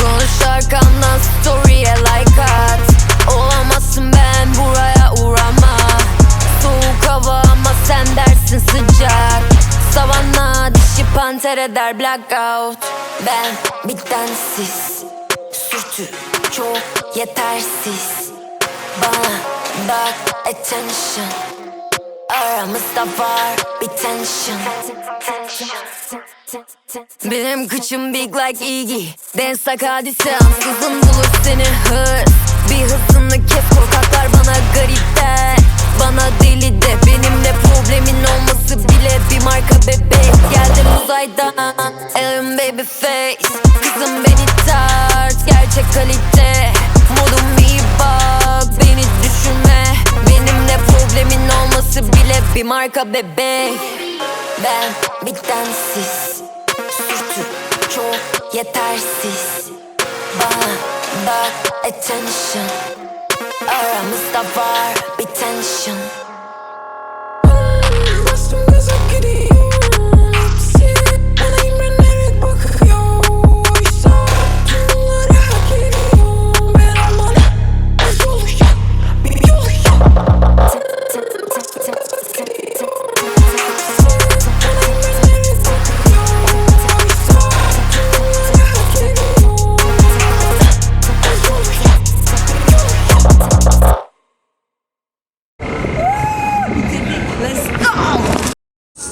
Konuş arkamdan story'e like at. Olamazsın ben buraya uğrama. Soğuk ama sen dersin sıcak eder blackout. Ben bir densiz Sürtü çok yetersiz. Bana bak attention. Aramızda var bir tension. Benim kıçım big like Iggy. Dance like hadise ansızın bulur seni. Hırs Bir hızını face Kızım beni tart gerçek kalite. Modum iyi bak beni düşünme. Benimle problemin olması bile bir marka bebek. Ben bir densiz Sürtü çok yetersiz. Bana bak attention. Aramızda var bir tension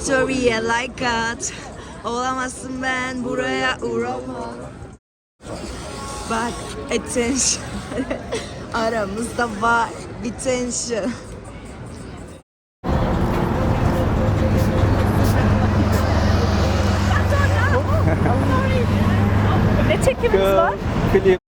Like at. Olamazsın ben buraya uğramam. Bak attention. Aramızda var bir tension. Ne çekimimiz var? Klip.